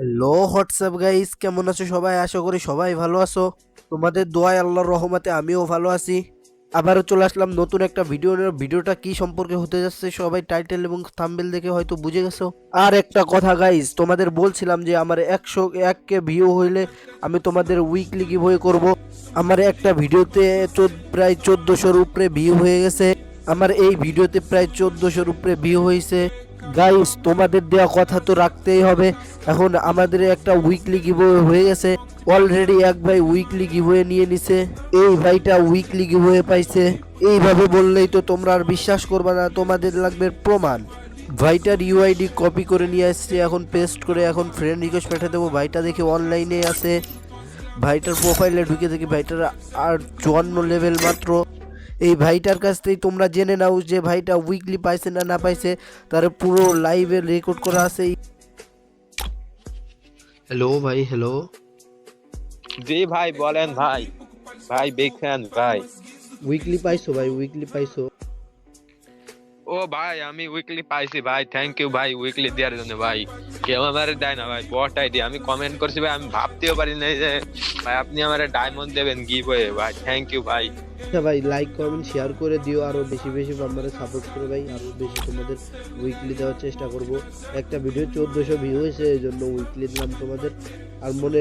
Hello WhatsApp guys কেমন আছো সবাই? আশা করি সবাই ভালো আছো। তোমাদের দোয়ায় আল্লাহর রহমতে আমিও ভালো আছি। আবারও চলে আসলাম নতুন একটা ভিডিও ভিডিওটা কি সম্পর্কে হতে যাচ্ছে সবাই টাইটেল এবং থাম্বেল দেখে হয়তো বুঝে গেছো। আর একটা কথা গাইস তোমাদের বলছিলাম যে আমার একশো এক কে ভিউ হইলে আমি তোমাদের উইকলি গিভওয়ে করব। আমার একটা ভিডিওতে প্রায় চোদ্দোশোর উপরে ভিউ হয়ে গেছে। আমার এই ভিডিওতে প্রায় চোদ্দোশোর উপরে ভিউ হয়েছে গাইস তোমাদের দেওয়া কথা তো রাখতেই হবে। এখন আমাদের একটা উইকলি গিভওয়ে হয়ে গেছে। অলরেডি এক ভাই উইকলি গিভওয়ে নিয়ে নিছে। এই ভাইটা উইকলি গিভওয়ে পাইছে। এইভাবে বললেই তো তোমরা আর বিশ্বাস করবে না, তোমাদের লাগবে প্রমাণ। ভাইটার ইউআইডি কপি করে নিয়ে আসছে, এখন পেস্ট করে এখন ফ্রেন্ড রিকোয়েস্ট পাঠিয়ে দেবো। ভাইটা দেখে অনলাইনে আছে। ভাইটার প্রোফাইলে ঢুকে দেখি, ভাইটার আর চুয়ান্ন লেভেল মাত্র। এই ভাইটার কাছ থেকেই তোমরা জেনে নাও যে ভাইটা উইকলি পাইছে না না পাইছে তার পুরো লাইভে রেকর্ড করা আছে। হ্যালো ভাই হ্যালো জি ভাই বলেন ভাই। ভাই বিগ ফ্যান ভাই। উইকলি পাইছো ভাই উইকলি পাইছো। ও ভাই আমি উইকলি পাইছি ভাই থ্যাংক ইউ ভাই উইকলি দেওয়ার জন্য ভাই। কেউ আমার দেয় না ভাই বটাই দিয়ে আমি কমেন্ট করছি ভাই আমি ভাবতেও পারি না যে ভাই আপনি আমার ডায়মন্ড দেবেন গিভ হয়ে ভাই। থ্যাংক ইউ ভাই। আচ্ছা ভাই লাইক কমেন্ট শেয়ার করে দিও আরও বেশি বেশি আমাদের সাপোর্ট করে ভাই আরও বেশি তোমাদের উইকলি দেওয়ার চেষ্টা করব। একটা ভিডিও চোদ্দোশো ভিউ হয়েছে এই জন্য উইকলি দিলাম তোমাদের। আর মনে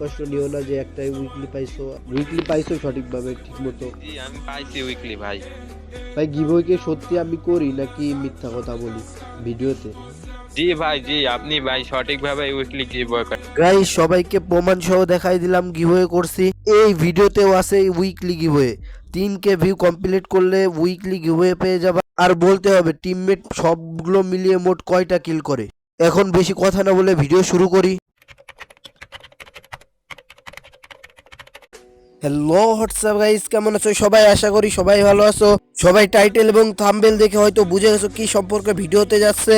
কষ্ট নিও না যে একটাই উইকলি পাইছো। উইকলি পাইছো সঠিকভাবে ঠিক মতো আমি পাইছি উইকলি ভাই। ভাই গিভওয়েকে সত্যি আমি করি নাকি মিথ্যা কথা বলি? ভিডিওতে জি ভাই, জি, আপনি ভাই সঠিকভাবে উইকলি গিভ করেন গাইস সবাইকে প্রমাণ সহ দেখাই দিলাম গিভওয়ে করছি। এই ভিডিওতেও আছে উইকলি গিভওয়ে কে ভিউ কমপ্লিট করলে উইকলি গিভওয়ে পেয়ে আর বলতে হবে টিমমেট সবগুলো মিলিয়ে মোট কয়টা কিল করে? এখন বেশি কথা না বলে ভিডিও শুরু করি। হ্যালো হোয়াটসঅ্যাপ গাইস কেমন আছো? সবাই আশা করি সবাই ভালো আছো। সবাই টাইটেল এবং থাম্বেল দেখে হয়তো বুঝে গেছো কী সম্পর্কে ভিডিওতে যাচ্ছে।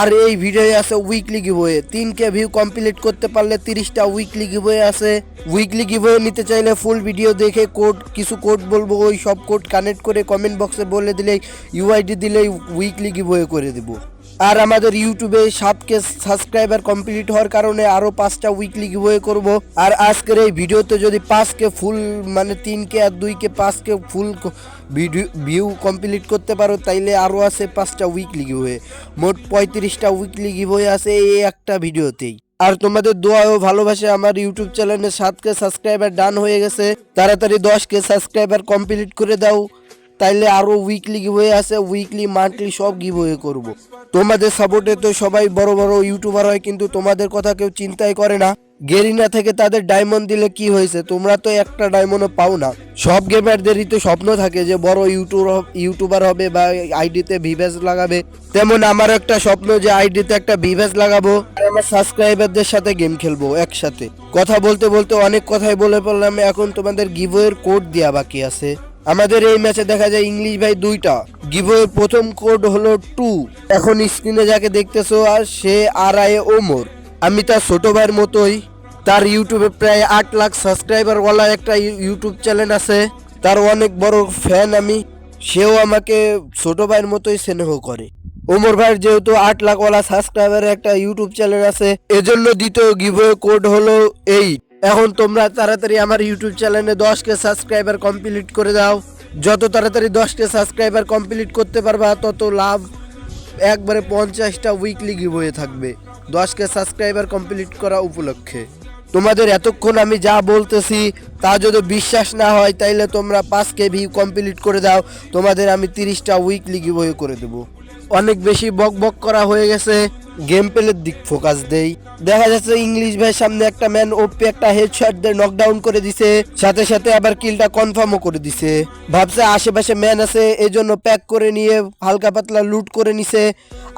আর এই ভিডিওয়ে আছে উইকলি গিভওয়ে তিন কে ভিউ কমপ্লিট করতে পারলে তিরিশটা উইকলি গিভওয়ে আছে। উইকলি গিভওয়ে নিতে চাইলে ফুল ভিডিও দেখে কোড কিছু কোড বলব, ওই সব কোড কানেক্ট করে কমেন্ট বক্সে বলে দিলেই ইউআইডি দিলেই উইকলি গিভওয়ে করে দেবো। আর আমাদের ইউটিউবে সাতকে সাবস্ক্রাইবার কমপ্লিট হওয়ার কারণে আরও পাঁচটা উইকলি গিভওয়ে করব। আর আজকের এই ভিডিওতে যদি পাঁচকে ফুল মানে তিনকে আর দুইকে পাঁচকে ফুল ভিডিও ভিউ কমপ্লিট করতে পারো, তাইলে আরও আছে পাঁচটা উইকলি গিভওয়ে মোট পঁয়ত্রিশটা উইকলি গিভওয়ে আছে এই একটা ভিডিওতেই। আর তোমাদের দোয়া ও ভালোবাসে, আমার ইউটিউব চ্যানেলে সাতকে সাবস্ক্রাইবার ডান হয়ে গেছে। তাড়াতাড়ি দশকে সাবস্ক্রাইবার কমপ্লিট করে দাও। তাইলে আরও উইকলি গিভওয়ে আছে উইকলি মান্থলি সব গিভওয়ে করব। তোমাদের সাপোর্টে তো সবাই বড় বড় ইউটিউবার হয়, কিন্তু তোমাদের কথা কেউ চিন্তাই করে না। গেরিনা থেকে তাদের ডায়মন্ড দিলে কি হয়েছে? তোমরা তো একটা ডায়মন্ডও পাও না। সব গেমারদেরই তো স্বপ্ন থাকে যে বড় ইউটিউব ইউটিউবার হবে বা আইডিতে ভিভেস লাগাবে। তেমন আমার একটা স্বপ্ন যে আইডিতে একটা ভিভেস লাগাবো আমার সাবস্ক্রাইবারদের সাথে গেম খেলব একসাথে। কথা বলতে বলতে অনেক কথাই বলে পড়লাম এখন তোমাদের গিভওয়ের কোড দেওয়া বাকি আছে। আমাদের এই ম্যাচে দেখা যায় ইংলিশ ভাই দুইটা। গিভওয়ের প্রথম কোড হলো টু। এখন স্ক্রিনে যাকে দেখতেছো, আর সে আর আই ওমর। আমি তার ছোট ভাইয়ের মতোই। তার ইউটিউবে প্রায় আট লাখ সাবস্ক্রাইবার ওয়ালা একটা ইউ- ইউটিউব চ্যানেল আছে। তার অনেক বড় ফ্যান আমি। সেও আমাকে ছোট ভাইয়ের মতোই স্নেহ করে। ওমর ভাইয়ের যেহেতু আট লাখ ওয়ালা সাবস্ক্রাইবারের একটা ইউটিউব চ্যানেল আছে, এজন্য দ্বিতীয় গিভওয়ে কোড হলো এইট এখন তোমরা তাড়াতাড়ি আমার ইউটিউব চ্যানেলে দশকে সাবস্ক্রাইবার কমপ্লিট করে দাও। যত তাড়াতাড়ি দশকে সাবস্ক্রাইবার কমপ্লিট করতে পারবা, তত লাভ একবারে পঞ্চাশটা উইকলি গিভওয়ে থাকবে। দশকে সাবস্ক্রাইবার কমপ্লিট করা উপলক্ষে। তোমাদের এতক্ষণ আমি যা বলতেছি, তা যদি বিশ্বাস না হয়, তাইলে তোমরা পাঁচ কে ভিউ কমপ্লিট করে দাও। তোমাদের আমি তিরিশটা উইকলি গিভওয়ে করে দেবো। অনেক বেশি বক বক করা হয়ে গেছে। গেম প্লের দিক ফোকাস দেই। দেখা যাচ্ছে ইংলিশ ভাইয়ের সামনে একটা ম্যান ওপি একটা হেডশট দিয়ে নকডাউন করে দিছে, সাথে সাথে আবার কিলটা কনফার্মও করে দিছে। ভাবছে আশেপাশে ম্যান আছে এই জন্য প্যাক করে নিয়ে হালকা পাতলা লুট করে নিছে।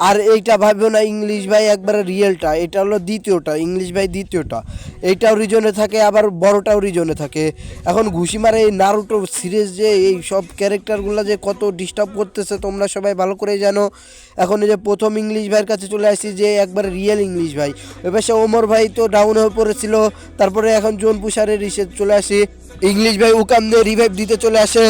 আর এইটা ভাববে না ইংলিশ ভাই একবারে রিয়েলটা এটা হলো দ্বিতীয়টা, ইংলিশ ভাই দ্বিতীয়টা। এইটাও রিজনে থাকে, আবার বড়টাও রিজনে থাকে। এখন ঘুষি মারে এই নারুটো সিরিজ যে, এই সব ক্যারেক্টারগুলো যে কত ডিস্টার্ব করতেছে, তোমরা সবাই ভালো করে জানো। এখন এই যে প্রথম ইংলিশ ভাইয়ের কাছে চলে আসছি যে একবার রিয়েল ইংলিশ ভাই। ওই পাশে ওমর ভাই তো ডাউন হয়ে পড়েছিল, তারপরে এখন জোন পুষারের ইসে চলে আসি। ইংলিশ ভাই উকাম দিয়ে রিভাইভ দিতে চলে আসে।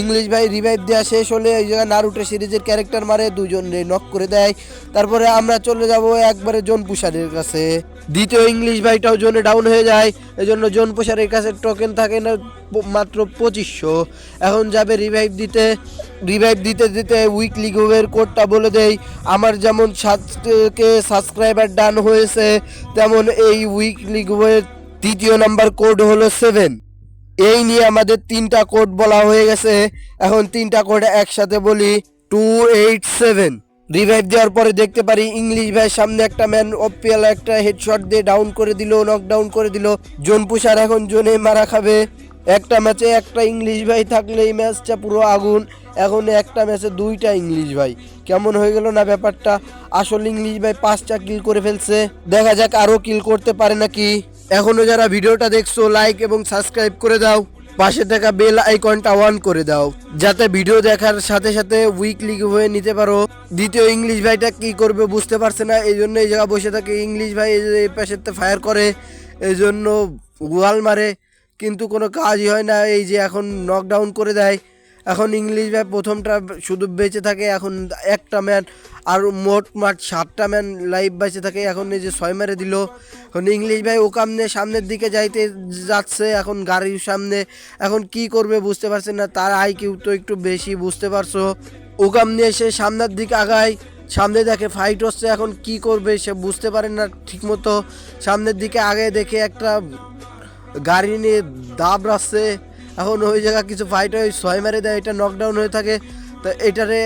ইংলিশ ভাই রিভাইভ দেওয়া শেষ হলে এই জায়গায় নারুটো সিরিজের ক্যারেক্টার মারে দুজন নক করে দেয়। তারপরে আমরা চলে যাব একবারে জোন পুষারের কাছে। দ্বিতীয় ইংলিশ ভাইটাও জোনে ডাউন হয়ে যায়। এজন্য জোন পুষারের কাছে টোকেন থাকে না মাত্র পঁচিশশো। এখন যাবে রিভাইভ দিতে। রিভাইভ দিতে দিতে উইকলি গ্রুপের কোডটা বলে দেই। আমার যেমন সাতকে সাবস্ক্রাইবার ডান হয়েছে, তেমন এই উইকলি গ্রুপের তৃতীয় নাম্বার কোড হলো সেভেন এই নিয়ে আমাদের তিনটা কোড বলা হয়ে গেছে। এখন তিনটা কোড একসাথে বলি টু এইট সেভেন রিভাইভ দেওয়ার পরে দেখতে পারি ইংলিশ ভাই সামনে একটা ম্যান অপিয়াল একটা হেডশট দিয়ে ডাউন করে দিল নকডাউন করে দিল। জোন পুষার এখন জোনে মারা খাবে। একটা ম্যাচে একটা ইংলিশ ভাই থাকলে এই ম্যাচটা পুরো আগুন। এখন একটা ম্যাচে দুইটা ইংলিশ ভাই। কেমন হয়ে গেল না ব্যাপারটা? আসল ইংলিশ ভাই পাঁচটা কিল করে ফেলছে। দেখা যাক আরও কিল করতে পারে নাকি। এখনও যারা ভিডিওটা দেখছ লাইক এবং সাবস্ক্রাইব করে দাও। পাশে থাকা বেল আইকনটা অন করে দাও। যাতে ভিডিও দেখার সাথে সাথে উইকলি হয়ে নিতে পারো। দ্বিতীয় ইংলিশ ভাইটা কি করবে বুঝতে পারছে না, এই জন্য এই জায়গা বসে থাকে, ইংলিশ ভাই এই পাশেতে ফায়ার করে, এই জন্য গোয়াল মারে। কিন্তু কোনো কাজই হয় না, এই যে এখন নকডাউন করে দেয়। এখন ইংলিশ ভাই প্রথমটা শুধু বেঁচে থাকে, এখন একটা ম্যান আর মোট মাঠ সাতটা ম্যান লাইভ বেঁচে থাকে এখন এই যে ছয় মেরে দিল। এখন ইংলিশ ভাই ওকাম নিয়ে সামনের দিকে যাইতে যাচ্ছে, এখন গাড়ির সামনে। এখন কি করবে বুঝতে পারছে না, তার আই কিউ তো একটু বেশি, বুঝতে পারছ? ওকাম নিয়ে সে সামনের দিকে আগায়, সামনে দেখে ফাইট হচ্ছে, এখন কি করবে সে বুঝতে পারে না ঠিকমতো। সামনের দিকে আগে দেখে একটা গাড়ি নিয়ে দাব রাখছে এখন ওই জায়গা কিছু ফাইট হয়, ছয় মেরে দেয়, এটা নকডাউন হয়ে থাকে। তো এটারে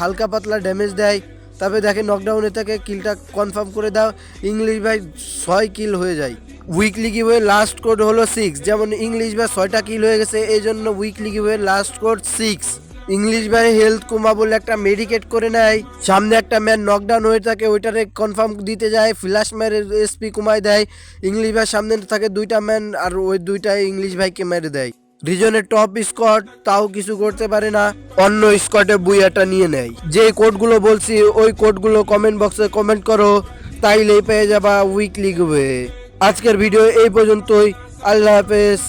হালকা পাতলা ড্যামেজ দেয়। তারপরে দেখে নকডাউন হয়ে থাকে কিলটা কনফার্ম করে দাও। ইংলিশ ভাই ছয় কিল হয়ে যায়। উইকলি গিভওয়ে লাস্ট কোড হলো সিক্স যেমন ইংলিশ ভাই ছয়টা কিল হয়ে গেছে এই জন্য weekly giveaway last code six English ভাই হেলথ কুমা বলে একটা মেডিকেট করে নেয়। সামনে একটা ম্যান নকডাউন হয়ে থাকে, ওইটারে কনফার্ম দিতে যায় ফ্ল্যাশ মেরে এসপি কুমায় দেয়। ইংলিশ ভাই সামনে থাকে, দুইটা ম্যান আর ওই দুইটা ইংলিশ ভাইকে মেরে দেয়। রিজনের টপ স্কট তাও কিছু করতে পারে না, অন্য স্কটে বুইয়াটা নিয়ে নেয়। যে কোডগুলো বলছি, ওই কোডগুলো কমেন্ট বক্সে কমেন্ট করো, তাইলেই পেয়ে যাবা উইকলি গুবে আজকের ভিডিও এই পর্যন্তই, আল্লাহ হাফেজ।